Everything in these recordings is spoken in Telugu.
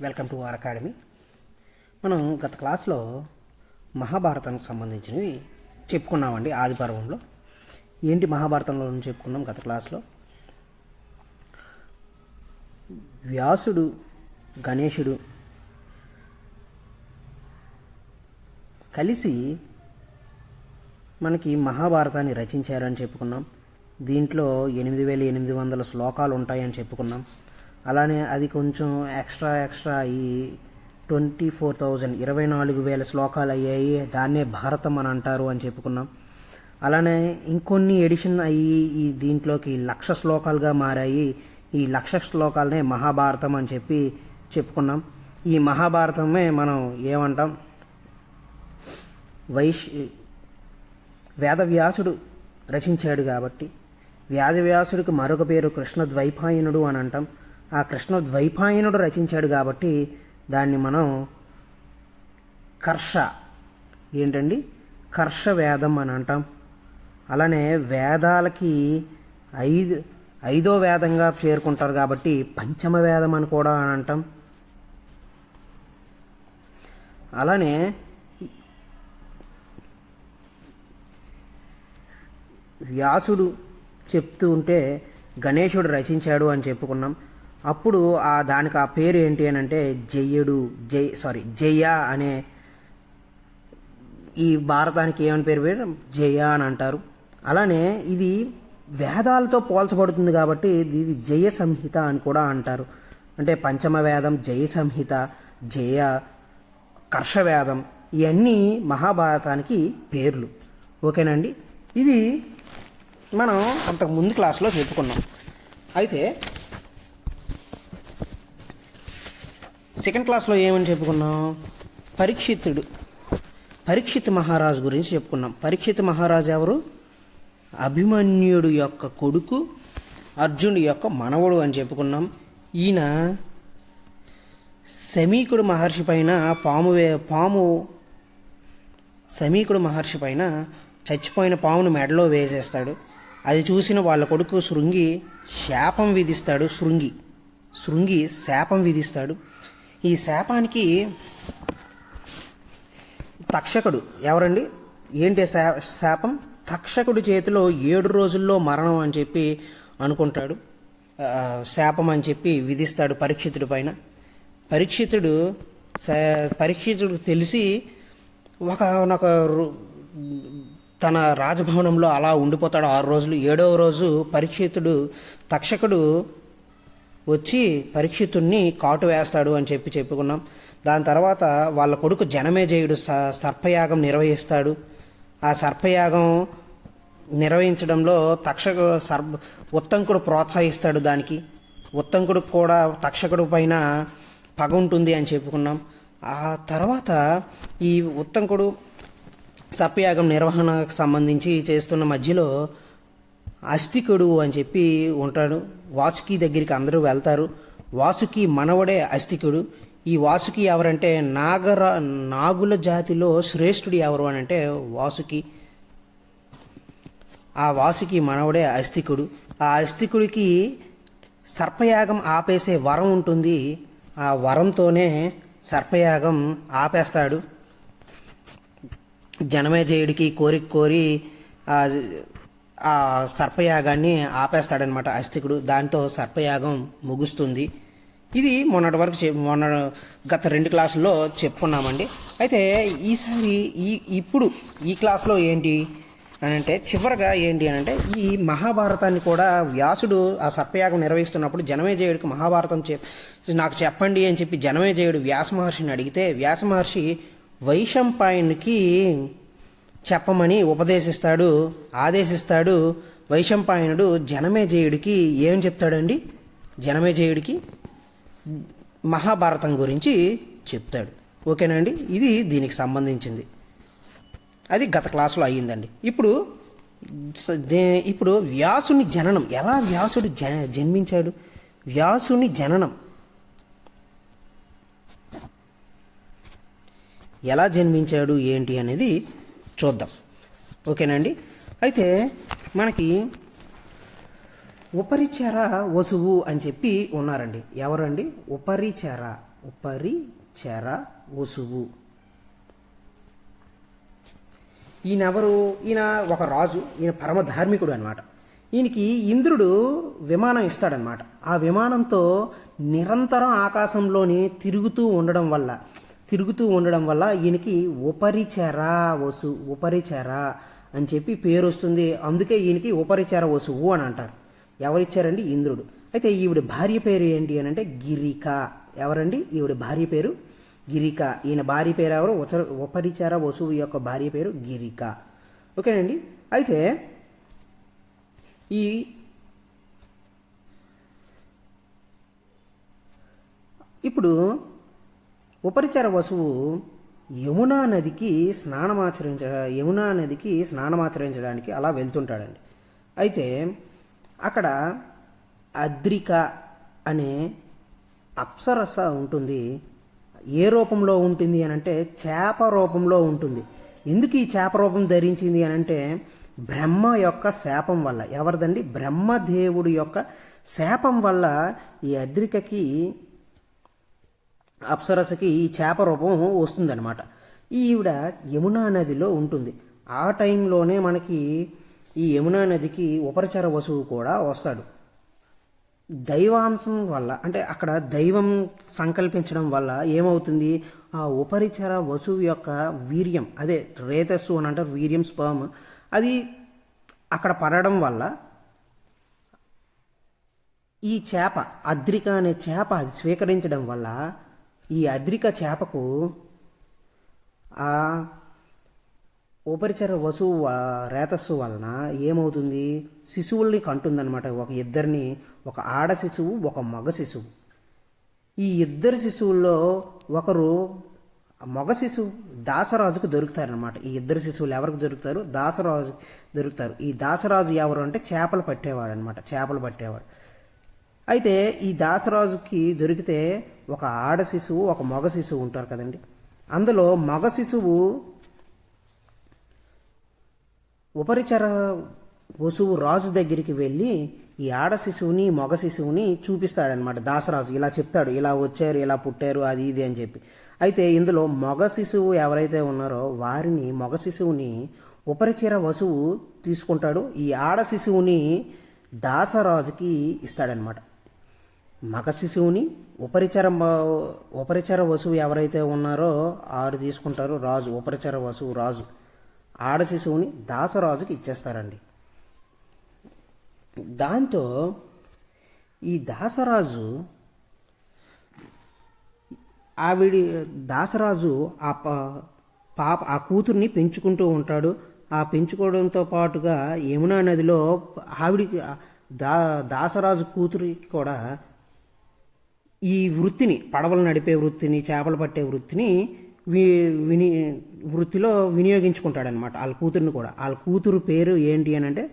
Welcome to are academy. మనం గత క్లాస్లో మహాభారతానికి సంబంధించినవి చెప్పుకున్నామండి ఆది పర్వంలో ఏంటి మహాభారతంలో చెప్పుకున్నాం గత క్లాస్లో? వ్యాసుడు గణేశుడు కలిసి మనకి మహాభారతాన్ని రచించారని చెప్పుకున్నాం. దీంట్లో ఎనిమిది వేల ఎనిమిది వందల శ్లోకాలు ఉంటాయని చెప్పుకున్నాం. అలానే అది కొంచెం ఎక్స్ట్రా ఎక్స్ట్రా ఈ ట్వంటీ ఫోర్ థౌజండ్ ఇరవై నాలుగు వేల శ్లోకాలు అయ్యాయి. దాన్నే భారతం అని అంటారు అని చెప్పుకున్నాం. అలానే ఇంకొన్ని ఎడిషన్ అయ్యి ఈ దీంట్లోకి లక్ష శ్లోకాలుగా మారాయి. ఈ లక్ష శ్లోకాలనే మహాభారతం అని చెప్పి చెప్పుకున్నాం. ఈ మహాభారతమే మనం ఏమంటాం? వైశ్ వేదవ్యాసుడు రచించాడు కాబట్టి. వ్యాసవ్యాసుడికి మరొక పేరు కృష్ణ ద్వైపాయనుడు అని అంటాం. ఆ కృష్ణ ద్వైపాయనుడు రచించాడు కాబట్టి దాన్ని మనం కర్ష ఏంటండి? కర్ష వేదం అని అంటాం. అలానే వేదాలకి ఐదు ఐదో వేదంగా చేరుకుంటారు కాబట్టి పంచమ వేదం అని కూడా అని అంటాం. అలానే వ్యాసుడు చెప్తూ ఉంటే గణేశుడు రచించాడు అని చెప్పుకున్నాం. అప్పుడు ఆ దానికి ఆ పేరు ఏంటి అని అంటే జయ్యుడు జై సారీ జయ అనే ఈ భారతానికి ఏమని పేరు పేరు? జయ అని అంటారు. అలానే ఇది వేదాలతో పోల్చబడుతుంది కాబట్టి ఇది జయ సంహిత అని కూడా అంటారు. అంటే పంచమ వేదం జయ సంహిత జయ కర్షవేదం ఇవన్నీ మహాభారతానికి పేర్లు. ఓకేనండి? ఇది మనం అంతకు ముందు క్లాస్లో చెప్పుకున్నాం. అయితే సెకండ్ క్లాస్లో ఏమని చెప్పుకున్నాం? పరీక్షితుడు. పరీక్షిత్ మహారాజు గురించి చెప్పుకున్నాం. పరీక్షిత్ మహారాజు ఎవరు? అభిమన్యుడు యొక్క కొడుకు అర్జునుడి యొక్క మనవడు అని చెప్పుకున్నాం. ఈయన సమీకుడు మహర్షి పైన పాము వే పాము సమీకుడు మహర్షి పైన చచ్చిపోయిన పామును మెడలో వేసేస్తాడు. అది చూసిన వాళ్ళ కొడుకు శృంగి శాపం విధిస్తాడు. శృంగి శృంగి శాపం విధిస్తాడు. ఈ శాపానికి తక్షకుడు ఎవరండి? ఏంటి శా- శాపం? తక్షకుడి చేతిలో ఏడు రోజుల్లో మరణం అని చెప్పి అనుకుంటాడు. శాపం అని చెప్పి విధిస్తాడు పరీక్షితుడి పైన. పరీక్షితుడు శా- పరీక్షితుడు తెలిసి ఒక ఒక తన రాజభవనంలో అలా ఉండిపోతాడు. ఆరు రోజులు. ఏడవ రోజు పరీక్షితుడు తక్షకుడు వచ్చి పరీక్షితుణ్ణి కాటు వేస్తాడు అని చెప్పి చెప్పుకున్నాం. దాని తర్వాత వాళ్ళ కొడుకు జనమేజయుడు స- సర్పయాగం నిర్వహిస్తాడు. ఆ సర్పయాగం నిర్వహించడంలో తక్షకు సర్ప ఉత్తంకుడు ప్రోత్సహిస్తాడు దానికి. ఉత్తంకుడు కూడా తక్షకుడు పైన పగ ఉంటుంది అని చెప్పుకున్నాం. ఆ తర్వాత ఈ ఉత్తంకుడు సర్పయాగం నిర్వహణకు సంబంధించి చేస్తున్న మధ్యలో అస్థికుడు అని చెప్పి ఉంటాడు. వాసుకి దగ్గరికి అందరూ వెళ్తారు. వాసుకి మనవడే అస్థికుడు. ఈ వాసుకి ఎవరంటే నాగర నాగుల జాతిలో శ్రేష్ఠుడు ఎవరు అని అంటే వాసుకి. ఆ వాసుకి మనవడే అస్థికుడు. ఆ అస్థికుడికి సర్పయాగం ఆపేసే వరం ఉంటుంది. ఆ వరంతోనే సర్పయాగం ఆపేస్తాడు. జనమేజయుడికి కోరిక కోరి ఆ సర్పయాగాన్ని ఆపేస్తాడనమాట అస్థికుడు దాంతో సర్పయాగం ముగుస్తుంది. ఇది మొన్నటి వరకు చె మొన్న గత రెండు క్లాసుల్లో చెప్పుకున్నామండి. అయితే ఈసారి ఈ ఇప్పుడు ఈ క్లాస్లో ఏంటి అని అంటే చివరగా ఏంటి అని అంటే ఈ మహాభారతాన్ని కూడా వ్యాసుడు ఆ సర్పయాగం నిర్వహిస్తున్నప్పుడు జనమేజయుడికి మహాభారతం చెప్ నాకు చెప్పండి అని చెప్పి జనమేజయుడు వ్యాస మహర్షిని అడిగితే వ్యాస మహర్షి వైశంపాయనుకి చెప్పమని ఉపదేశిస్తాడు ఆదేశిస్తాడు. వైశంపాయనుడు జనమేజయుడికి ఏం చెప్తాడండి? జనమేజయుడికి మహాభారతం గురించి చెప్తాడు. ఓకేనండి ఇది దీనికి సంబంధించింది. అది గత క్లాసులో అయ్యిందండి. ఇప్పుడు ఇప్పుడు వ్యాసుని జననం ఎలా వ్యాసుడు జ జన్మించాడు? వ్యాసుని జననం. ఎలా జన్మించాడు ఏంటి అనేది చూద్దాం. ఓకేనండి? అయితే మనకి ఉపరిచర వసువు అని చెప్పి ఉన్నారండి. ఎవరండి? ఉపరిచర ఉపరి చెర వసువు. ఈయన ఎవరు ఈయన ఒక రాజు ఈయన పరమ ధార్మికుడు అనమాట ఈయనకి ఇంద్రుడు విమానం ఇస్తాడనమాట ఆ విమానంతో నిరంతరం ఆకాశంలోని తిరుగుతూ ఉండడం వల్ల తిరుగుతూ ఉండడం వల్ల ఈయనకి ఉపరిచర వసు ఉపరిచర అని చెప్పి పేరు వస్తుంది అందుకే ఈయనకి ఉపరిచర వసువు అని అంటారు. ఎవరిచ్చారండి? ఇంద్రుడు. అయితే ఈవిడ భార్య పేరు ఏంటి అని అంటే గిరిక. ఎవరండి? ఈవిడ భార్య పేరు గిరిక. ఈయన భార్య పేరు ఎవరు? ఉచ- ఉపరిచర వసువు యొక్క భార్య పేరు గిరిక. ఓకేనండి? అయితే ఈ ఇప్పుడు ఉపరిచర వసువు యమునా నదికి స్నానమాచరించ యమునా నదికి స్నానమాచరించడానికి అలా వెళ్తుంటాడండి. అయితే అక్కడ అద్రిక అనే అప్సరస ఉంటుంది. ఏ రూపంలో ఉంటుంది అని అంటే చేప రూపంలో ఉంటుంది. ఎందుకు ఈ చేప రూపం ధరించింది అని అంటే బ్రహ్మ యొక్క శాపం వల్ల. ఎవరిదండి? బ్రహ్మదేవుడి యొక్క శాపం వల్ల ఈ అద్రికకి అప్సరసకి ఈ చేప రూపం వస్తుందన్నమాట. ఈవిడ యమునా నదిలో ఉంటుంది. ఆ టైంలోనే మనకి ఈ యమునా నదికి ఉపరిచర వసువు కూడా వస్తాడు. దైవాంశం వల్ల అంటే అక్కడ దైవం సంకల్పించడం వల్ల ఏమవుతుంది? ఆ ఉపరిచర వసువు యొక్క వీర్యం అదే రేతస్సు అని అంటారు వీర్యం స్పర్మ్ అది అక్కడ పడడం వల్ల ఈ చేప అద్రిక అనే చేప అది స్వీకరించడం వల్ల ఈ అద్రిక చేపకు ఆ ఉపరిచర వసువు రేతస్సు వలన ఏమవుతుంది? శిశువుల్ని కంటుందన్నమాట. ఒక ఇద్దరిని ఒక ఆడ శిశువు ఒక మగ శిశువు. ఈ ఇద్దరు శిశువుల్లో ఒకరు మగ శిశువు దాసరాజుకు దొరుకుతారనమాట ఈ ఇద్దరు శిశువులు ఎవరికి దొరుకుతారు? దాసరాజు దొరుకుతారు. ఈ దాసరాజు ఎవరు అంటే చేపలు పట్టేవాడు అనమాట చేపలు పట్టేవాడు. అయితే ఈ దాసరాజుకి దొరికితే ఒక ఆడ శిశువు ఒక మగ శిశువు ఉంటారు కదండి. అందులో మగ శిశువు ఉపరిచర వసువు రాజు దగ్గరికి వెళ్ళి ఈ ఆడ శిశువుని మగ శిశువుని చూపిస్తాడనమాట దాసరాజు ఇలా చెప్తాడు ఇలా వచ్చారు ఇలా పుట్టారు అది ఇది అని చెప్పి. అయితే ఇందులో మగ శిశువు ఎవరైతే ఉన్నారో వారిని మగ శిశువుని ఉపరిచర వసువు తీసుకుంటాడు. ఈ ఆడ శిశువుని దాసరాజుకి ఇస్తాడనమాట మగ శిశువుని ఉపరిచర ఉపరిచర వసువు ఎవరైతే ఉన్నారో ఆరు తీసుకుంటారో రాజు ఉపరిచర వసువు రాజు. ఆడ శిశువుని దాసరాజుకి ఇచ్చేస్తారండి. దాంతో ఈ దాసరాజు ఆవిడి దాసరాజు ఆ పాప ఆ కూతుర్ని పెంచుకుంటూ ఉంటాడు. ఆ పెంచుకోవడంతో పాటుగా యమునా నదిలో ఆవిడికి దా దాసరాజు కూతురికి కూడా ఈ వృత్తిని పడవలు నడిపే వృత్తిని చేపలు పట్టే వృత్తిని వి విని వృత్తిలో వినియోగించుకుంటాడనమాట వాళ్ళ కూతురిని కూడా. వాళ్ళ కూతురు పేరు ఏంటి అని అంటే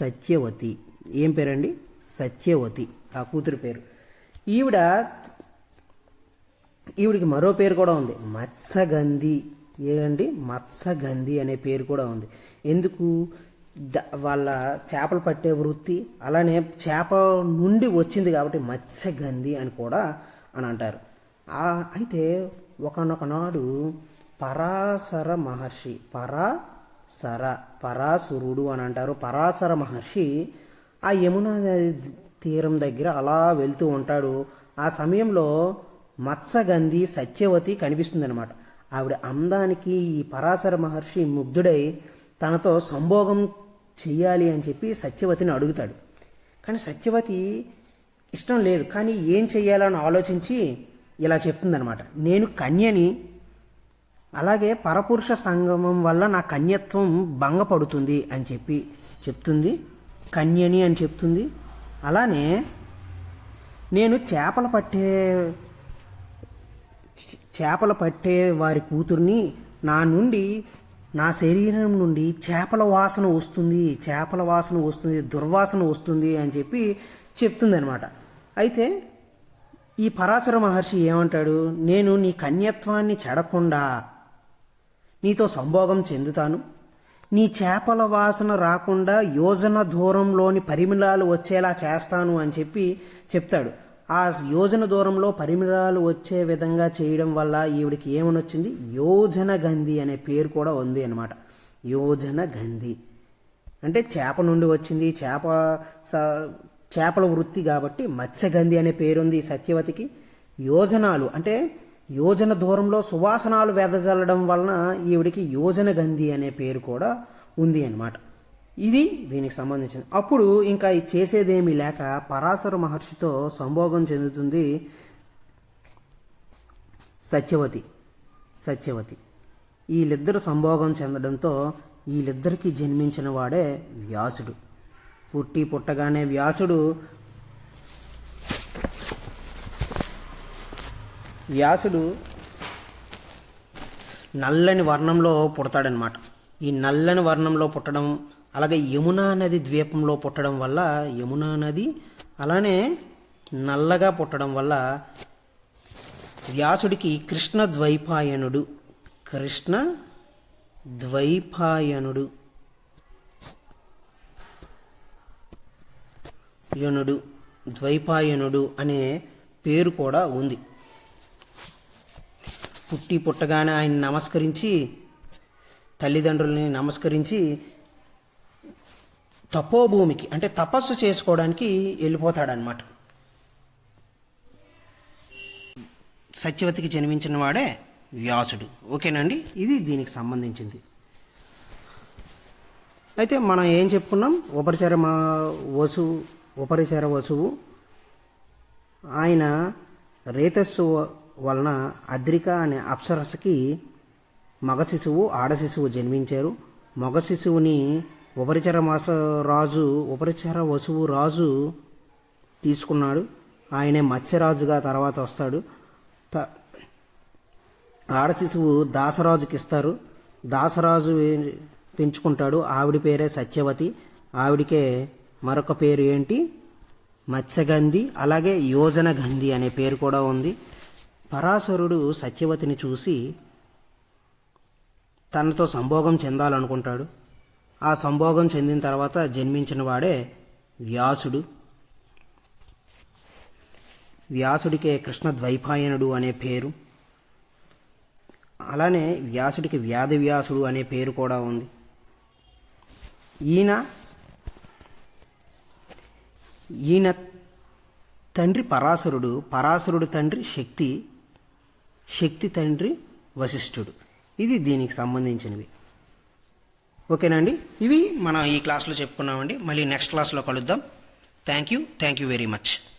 సత్యవతి. ఏం పేరండి? సత్యవతి. ఆ కూతురు పేరు. ఈవిడ ఈవిడికి మరో పేరు కూడా ఉంది. మత్స్యగంధి. ఏంటి? మత్స్యగంధి అనే పేరు కూడా ఉంది. ఎందుకు? వాళ్ళ చేపలు పట్టే వృత్తి అలానే చేప నుండి వచ్చింది కాబట్టి మత్స్యగంధి అని కూడా అని అంటారు. అయితే ఒకనొకనాడు పరాశర మహర్షి పరాశర పరాసురుడు అని అంటారు. పరాశర మహర్షి ఆ యమునా నది తీరం దగ్గర అలా వెళ్తూ ఉంటాడు. ఆ సమయంలో మత్స్యగంధి సత్యవతి కనిపిస్తుందన్నమాట. ఆవిడ అందానికి ఈ పరాశర మహర్షి ముగ్ధుడై తనతో సంభోగం చెయ్యాలి అని చెప్పి సత్యవతిని అడుగుతాడు. కానీ సత్యవతి ఇష్టం లేదు. కానీ ఏం చెయ్యాలని ఆలోచించి ఇలా చెప్తుందనమాట నేను కన్యని అలాగే పరపురుష సంగమం వల్ల నా కన్యత్వం భంగపడుతుంది అని చెప్పి చెప్తుంది. కన్యని అని చెప్తుంది. అలానే నేను చేపలు పట్టే చేపలు పట్టే వారి కూతుర్ని నా నుండి నా శరీరం నుండి చేపల వాసన వస్తుంది చేపల వాసన వస్తుంది దుర్వాసన వస్తుంది అని చెప్పి చెప్తుందనమాట అయితే ఈ పరాశర మహర్షి ఏమంటాడు? నేను నీ కన్యత్వాన్ని చెడకుండా నీతో సంభోగం చెందుతాను. నీ చేపల వాసన రాకుండా యోజన దూరంలోని పరిమళాలు వచ్చేలా చేస్తాను అని చెప్పి చెప్తాడు. ఆ యోజన దూరంలో పరిమిరాలు వచ్చే విధంగా చేయడం వల్ల ఈవిడికి ఏమని వచ్చింది యోజన గంధి అనే పేరు కూడా ఉంది అనమాట యోజన గంధి. అంటే చేప నుండి వచ్చింది. చేప స- చేపల వృత్తి కాబట్టి మత్స్యగంధి అనే పేరుంది సత్యవతికి. యోజనాలు అంటే యోజన దూరంలో సువాసనాలు వెదజల్లడం వలన ఈవిడికి యోజన గంధి అనే పేరు కూడా ఉంది అన్నమాట. ఇది దీనికి సంబంధించింది. అప్పుడు ఇంకా ఇది చేసేదేమీ లేక పరాశర మహర్షితో సంభోగం చెందుతుంది సత్యవతి. సత్యవతి. వీళ్ళిద్దరు సంభోగం చెందడంతో వీళ్ళిద్దరికీ జన్మించిన వాడే వ్యాసుడు. పుట్టి పుట్టగానే వ్యాసుడు వ్యాసుడు నల్లని వర్ణంలో పుడతాడనమాట ఈ నల్లని వర్ణంలో పుట్టడం అలాగే యమునా నది ద్వీపంలో పుట్టడం వల్ల యమునా నది అలానే నల్లగా పుట్టడం వల్ల వ్యాసుడికి కృష్ణ ద్వైపాయనుడు. కృష్ణ ద్వైపాయనుడు. యనుడు ద్వైపాయనుడు అనే పేరు కూడా ఉంది. పుట్టి పుట్టగానే ఆయన నమస్కరించి తల్లిదండ్రుల్ని నమస్కరించి తపోభూమికి అంటే తపస్సు చేసుకోవడానికి వెళ్ళిపోతాడనమాట సత్యవతికి జన్మించిన వాడే వ్యాసుడు. ఓకేనండి ఇది దీనికి సంబంధించింది. అయితే మనం ఏం చెప్పుకున్నాం? ఉపరిచర మా వసువు ఉపరిచర వసువు. ఆయన రేతస్సు వలన అద్రిక అనే అప్సరసకి మగ శిశువు ఆడ శిశువు జన్మించారు. మగ శిశువుని ఉపరిచర మాస రాజు ఉపరిచర వసువు రాజు తీసుకున్నాడు. ఆయనే మత్స్యరాజుగా తర్వాత వస్తాడు. త- ఆడ శిశువు దాసరాజుకి ఇస్తారు దాసరాజు తెంచుకుంటాడు? పెంచుకుంటాడు ఆవిడ పేరే సత్యవతి. ఆవిడికే మరొక పేరు ఏంటి? మత్స్యగంధి అలాగే యోజన గంధి అనే పేరు కూడా ఉంది. పరాశరుడు సత్యవతిని చూసి తనతో సంభోగం చెందాలనుకుంటాడు. ఆ సంభోగం చెందిన తర్వాత జన్మించిన వాడే వ్యాసుడు. వ్యాసుడికే కృష్ణ ద్వైపాయనుడు అనే పేరు. అలానే వ్యాసుడికి వ్యాధి వ్యాసుడు అనే పేరు కూడా ఉంది. ఈయన ఈయన తండ్రి పరాశరుడు పరాశరుడు తండ్రి శక్తి శక్తి తండ్రి వశిష్ఠుడు. ఇది దీనికి సంబంధించినవి. ఓకేనండి? ఇవి మనం ఈ క్లాస్లో చెప్పుకున్నామండి. మళ్ళీ నెక్స్ట్ క్లాస్లో కలుద్దాం. Thank you. Thank you very much.